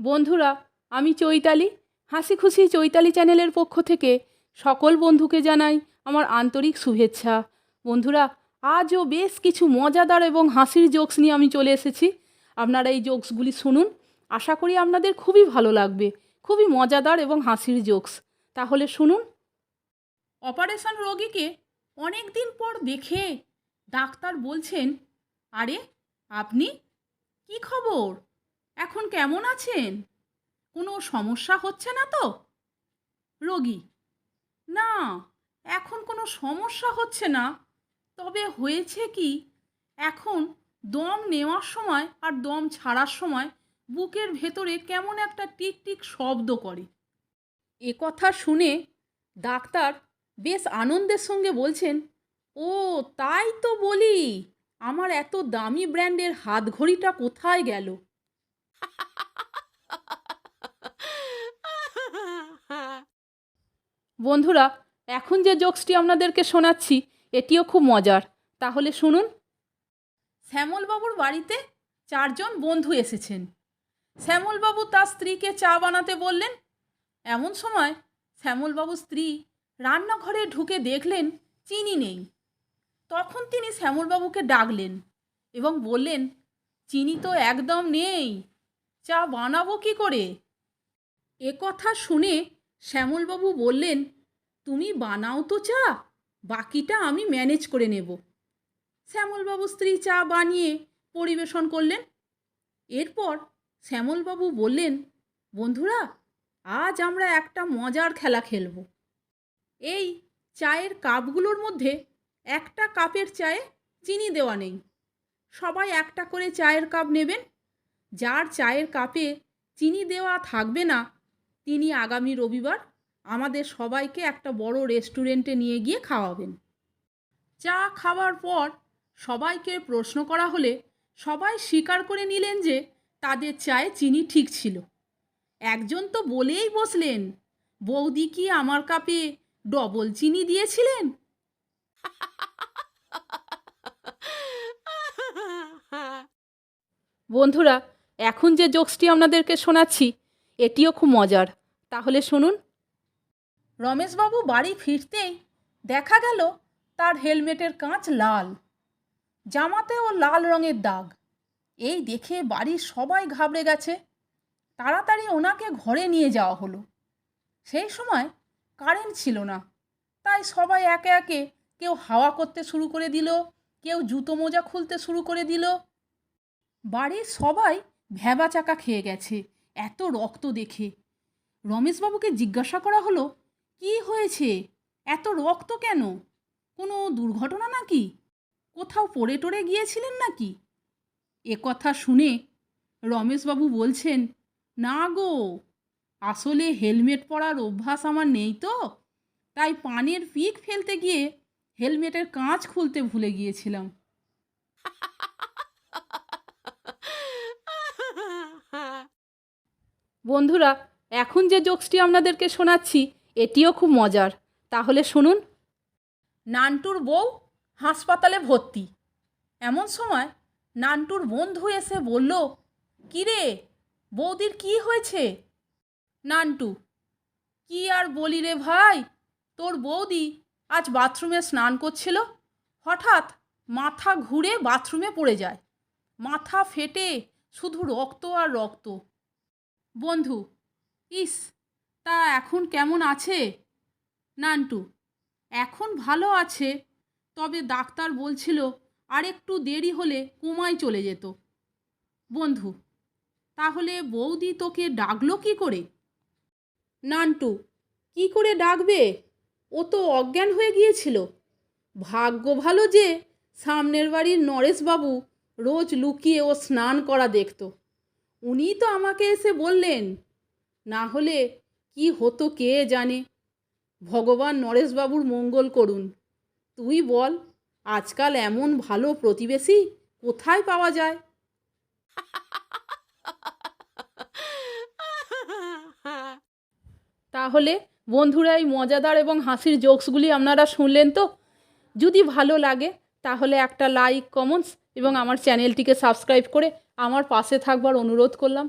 বন্ধুরা, আমি চৈতালি। হাসি খুশি চৈতালি চ্যানেলের পক্ষ থেকে সকল বন্ধুকে জানাই আমার আন্তরিক শুভেচ্ছা। বন্ধুরা, আজও বেশ কিছু মজাদার এবং হাসির জোকস নিয়ে আমি চলে এসেছি। আপনারা এই জোকসগুলি শুনুন। আশা করি আপনাদের খুবই ভালো লাগবে। খুবই মজাদার এবং হাসির জোকস। তাহলে শুনুন। অপারেশন রোগীকে অনেক দিন পর দেখে ডাক্তার বলছেন, আরে, আপনি কি খবর? এখন কেমন আছেন? কোনো সমস্যা হচ্ছে না তো? রোগী। না, এখন কোনো সমস্যা হচ্ছে না। তবে হয়েছে কি, এখন দম নেওয়ার সময় আর দম ছাড়ার সময় বুকের ভেতরে কেমন একটা টিক টিক শব্দ করে। এ কথা শুনে ডাক্তার বেশ আনন্দের সঙ্গে বলছেন, ও, তাই তো বলি, আমার এত দামি ব্র্যান্ডের হাত ঘড়িটা কোথায় গেল? বন্ধুরা, এখন যে জোকসটি আপনাদেরকে শোনাচ্ছি, এটিও খুব মজার। তাহলে শুনুন। শ্যামলবাবুর বাড়িতে চারজন বন্ধু এসেছেন। শ্যামলবাবু তার স্ত্রীকে চা বানাতে বললেন। এমন সময় শ্যামলবাবুর স্ত্রী রান্নাঘরে ঢুকে দেখলেন চিনি নেই। তখন তিনি শ্যামলবাবুকে ডাকলেন এবং বললেন, চিনি তো একদম নেই। চা বানাবো কি করে? এ কথা শুনে শ্যামলবাবু বললেন, তুমি বানাও তো চা, বাকিটা আমি ম্যানেজ করে নেব। শ্যামলবাবু স্ত্রী চা বানিয়ে পরিবেশন করলেন। এরপর শ্যামলবাবু বললেন, বন্ধুরা, আজ আমরা একটা মজার খেলা খেলব। এই চায়ের কাপগুলোর মধ্যে একটা কাপের চায়ে চিনি দেওয়া নেই। সবাই একটা করে চায়ের কাপ নেবেন। যার চায়ের কাপে চিনি দেওয়া থাকবে না তিনি আগামী রবিবার আমাদের সবাইকে একটা বড় রেস্টুরেন্টে নিয়ে গিয়ে খাওয়াবেন। চা খাওয়ার পর সবাইকে প্রশ্ন করা হলে সবাই স্বীকার করে নিলেন যে তাদের চায়ে চিনি ঠিক ছিল। একজন তো বলেই বসলেন, বৌদি কি আমার কাপে ডবল চিনি দিয়েছিলেন? বন্ধুরা, এখন যে জোকসটি আপনাদেরকে শোনাচ্ছি, এটিও খুব মজার। তাহলে শুনুন। রমেশবাবু বাড়ি ফিরতেই দেখা গেল তার হেলমেটের কাঁচ লাল জামাতেও লাল রঙের দাগ। এই দেখে বাড়ির সবাই ঘাবড়ে গেছে। তাড়াতাড়ি ওনাকে ঘরে নিয়ে যাওয়া হলো। সেই সময় কারেন্ট ছিল না, তাই সবাই একে একে কেউ হাওয়া করতে শুরু করে দিল, কেউ জুতো মোজা খুলতে শুরু করে দিল। বাড়ির সবাই ভ্যাবা চাকা খেয়ে গেছে, এত রক্ত দেখে। রমেশবাবুকে জিজ্ঞাসা করা হলো কি হয়েছে? এত রক্ত কেন? কোনো দুর্ঘটনা নাকি? কোথাও পড়ে টড়ে গিয়েছিলেন নাকি? এ কথা শুনে রমেশবাবু বলছেন না গো আসলে হেলমেট পরার অভ্যাস আমার নেই তো। তাই পানের পিক ফেলতে গিয়ে হেলমেটের কাঁচ খুলতে ভুলে গিয়েছিলাম। বন্ধুরা এখন যে জোকসটি আপনাদেরকে শোনাচ্ছি, এটিও খুব মজার। তাহলে শুনুন। নান্টুর বউ হাসপাতালে ভর্তি। এমন সময় নান্টুর বন্ধু এসে বলল কিরে বৌদির কি হয়েছে? নান্টু, কি আর বলি রে ভাই, তোর বৌদি আজ বাথরুমে স্নান করছিল। হঠাৎ মাথা ঘুরে বাথরুমে পড়ে যায়। মাথা ফেটে শুধু রক্ত আর রক্ত। বন্ধু ইস, তা এখন কেমন আছে? নান্টু, এখন ভালো আছে, তবে ডাক্তার বলছিল আর একটু দেরি হলে কোমায় চলে যেত। বন্ধু, তাহলে বৌদি তোকে ডাকলো কি করে? নান্টু, কি করে ডাকবে? ও তো অজ্ঞান হয়ে গিয়েছিল। ভাগ্য ভালো যে সামনের বাড়ির নরেশবাবু রোজ লুকিয়ে ও স্নান করা দেখতো। উনি তো আমাকে এসে বললেন না হলে কি হতো কে জানে? ভগবান নরেশবাবুর মঙ্গল করুন। তুই বল, আজকাল এমন ভালো প্রতিবেশী কোথায় পাওয়া যায়? তাহলে বন্ধুরা, এই মজাদার এবং হাসির জোকসগুলি আপনারা শুনলেন তো? যদি ভালো লাগে, তাহলে একটা লাইক, কমেন্টস এবং আমার চ্যানেলটিকে সাবস্ক্রাইব করে আমার পাশে থাকবার অনুরোধ করলাম।